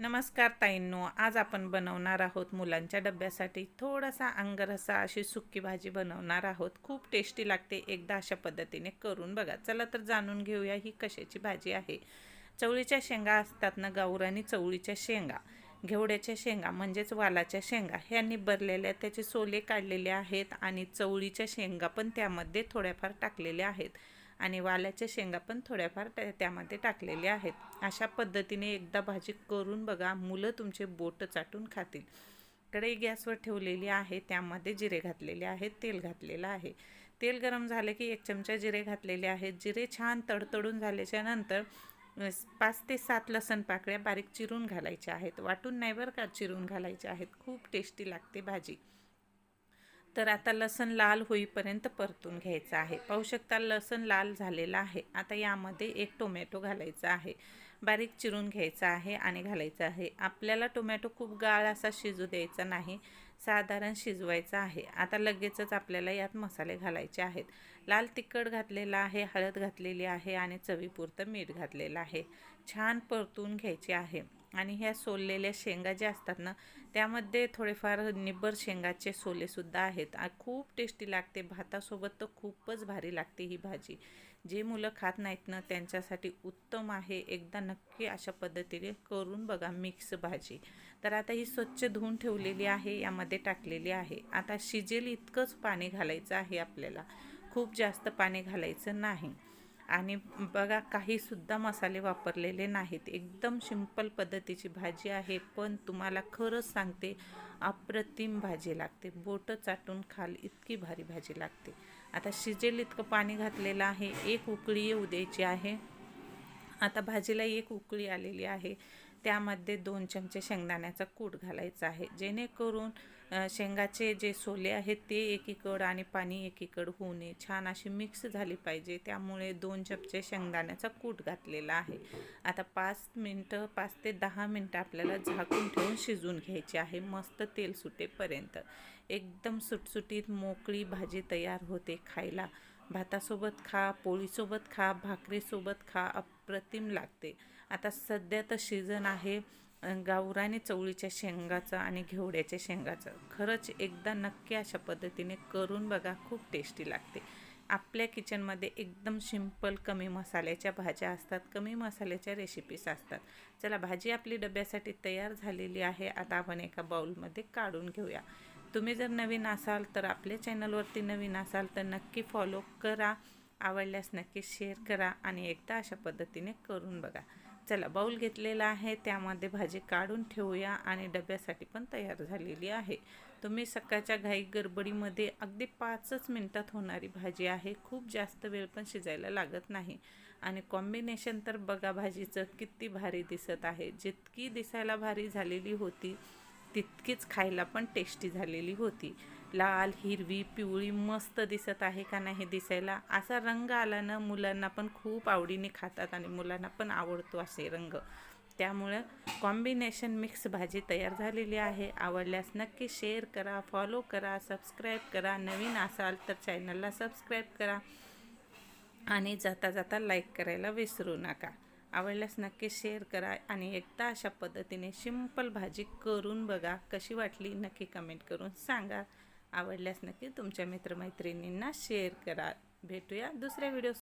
नमस्कार ताईंनो आज आपण बनवणार आहोत मुलांच्या डब्यासाठी थोडासा अंगरसा अशी सुक्की भाजी बनवणार आहोत. खूप टेस्टी लागते एकदा अशा पद्धतीने करून बघा. चला तर जाणून घेऊया ही कशाची भाजी आहे. चवळीच्या शेंगा असतात ना गावरानी चवळीच्या शेंगा. घेवड्याच्या शेंगा म्हणजेच वालाच्या शेंगा. ह्या निबरलेल्या त्याचे सोले काढलेले आहेत आणि चवळीच्या शेंगा पण त्यामध्ये थोड्याफार टाकलेल्या आहेत. आणि वाल्याच्या शेंगा पण थोड्याफार त्यामध्ये टाकलेले आहेत. अशा पद्धतीने एकदा भाजी करून बघा मुलं तुमचे बोट चाटून खातील. कढई गॅसवर ठेवलेली आहे त्यामध्ये जिरे घातलेले आहेत तेल घातलेलं आहे. तेल गरम झाले की एक चमचा जिरे घातलेले आहेत. जिरे छान तडतडून झाल्याच्यानंतर पाच ते सात लसण पाकळ्या बारीक चिरून घालायच्या आहेत. वाटून नाही बरं का चिरून घालायच्या आहेत. खूप टेस्टी लागते भाजी. तर आता लसण लाल होईपर्यंत परतून घ्यायचं आहे. पाहू शकता लसण लाल झालेला आहे. आता यामध्ये एक टोमॅटो घालायचा आहे. बारीक चिरून घ्यायचा आहे आणि घालायचा आहे. आपल्याला टोमॅटो खूप गाळ असा शिजू द्यायचा नाही. साधारण शिजवायचा आहे. आता लगेचच आपल्याला यात मसाले घालायचे आहेत. लाल तिखट घातलेला आहे हळद घातलेली आहे आणि चवीपुरतं मीठ घातलेलं आहे. छान परतून घ्यायचे आहे. आणि ह्या सोललेल्या शेंगा ज्या असतात ना त्यामध्ये थोडेफार निब्बर शेंगाचे सोलेसुद्धा आहेत. खूप टेस्टी लागते. भातासोबत तर खूपच भारी लागते ही भाजी. जे मुलं खात नाहीत ना त्यांच्यासाठी उत्तम आहे. एकदा नक्की अशा पद्धतीने करून बघा मिक्स भाजी. तर आता ही स्वच्छ धुवून ठेवलेली आहे यामध्ये टाकलेली आहे. आता शिजेल इतकंच पाणी घालायचं आहे आपल्याला. खूप जास्त पाणी घालायचं नाही. आणि बघा काहीसुद्धा मसाले वापरलेले नाहीत. एकदम सिंपल पद्धतीची भाजी आहे पण तुम्हाला खरंच सांगते अप्रतिम भाजी लागते. बोटं चाटून खाल इतकी भारी भाजी लागते. आता शिजेल इतकं पाणी घातलेलं आहे. एक उकळी येऊ द्यायची आहे. आता भाजीला एक उकळी आलेली आहे. त्यामध्ये दोन चमचे शेंगदाण्याचा कूट घालायचा आहे. जेणेकरून शेंगाचे जे सोले आहेत ते एकीकड आणि पाणी एकीकड होऊ नये. छान अशी मिक्स झाली पाहिजे. त्यामुळे दोन चमचे शेंगदाण्याचा कूट घातलेला आहे. आता पाच मिनटं पाच ते दहा मिनटं आपल्याला झाकून ठेवून शिजून घ्यायची आहे. मस्त तेल सुटेपर्यंत. एकदम सुटसुटीत मोकळी भाजी तयार होते खायला. भातासोबत खा पोळीसोबत खा भाकरीसोबत खा अप्रतिम लागते. आता सध्या तर सीझन आहे गावराने चवळीच्या शेंगाचं आणि घेवड्याच्या शेंगाचं. खरंच एकदा नक्की अशा पद्धतीने करून बघा खूप टेस्टी लागते. आपल्या किचनमध्ये एकदम सिंपल कमी मसाल्याच्या भाज्या असतात कमी मसाल्याच्या रेसिपीज असतात. चला भाजी आपली डब्यासाठी तयार झालेली आहे. आता आपण एका बाउलमध्ये काढून घेऊया. तुम्ही जर नवीन असाल तर आपल्या चॅनलवरती नवीन असाल तर नक्की फॉलो करा. आवडल्यास नक्की शेअर करा आणि एकदा अशा पद्धतीने करून बघा. चला बाऊल घेतलेला आहे. त्यामध्ये भाजी काढून ठेवूया आणि डब्यासाठी पण तयार झालेली आहे. तुम्ही सकाळच्या घाई गडबडीमध्ये अगदी पाचच मिनटात होणारी भाजी आहे. खूप जास्त वेळ पण शिजायला लागत नाही. आणि कॉम्बिनेशन तर बघा भाजीचं किती भारी दिसत आहे. जितकी दिसायला भारी झालेली होती तितकीच खायला पण टेस्टी झालेली होती. लाल हिरवी पिवळी मस्त दिसत आहे का नाही दिसायला. असा रंग आला ना मुलांना पण खूप आवडीने खातात आणि मुलांना पण आवडतो असे रंग. त्यामुळं कॉम्बिनेशन मिक्स भाजी तयार झालेली आहे. आवडल्यास नक्की शेअर करा फॉलो करा सबस्क्राईब करा. नवीन असाल तर चॅनलला सबस्क्राईब करा. आणि जाता जाता लाईक करायला विसरू नका. आवडल्यास नक्की शेअर करा आणि एकदा अशा पद्धतीने सिंपल भाजी करून बघा. कशी वाटली नक्की कमेंट करून सांगा. आवडल्यास नक्की तुमच्या मित्रमैत्रिणींना शेअर करा. भेटूया दुसऱ्या व्हिडिओ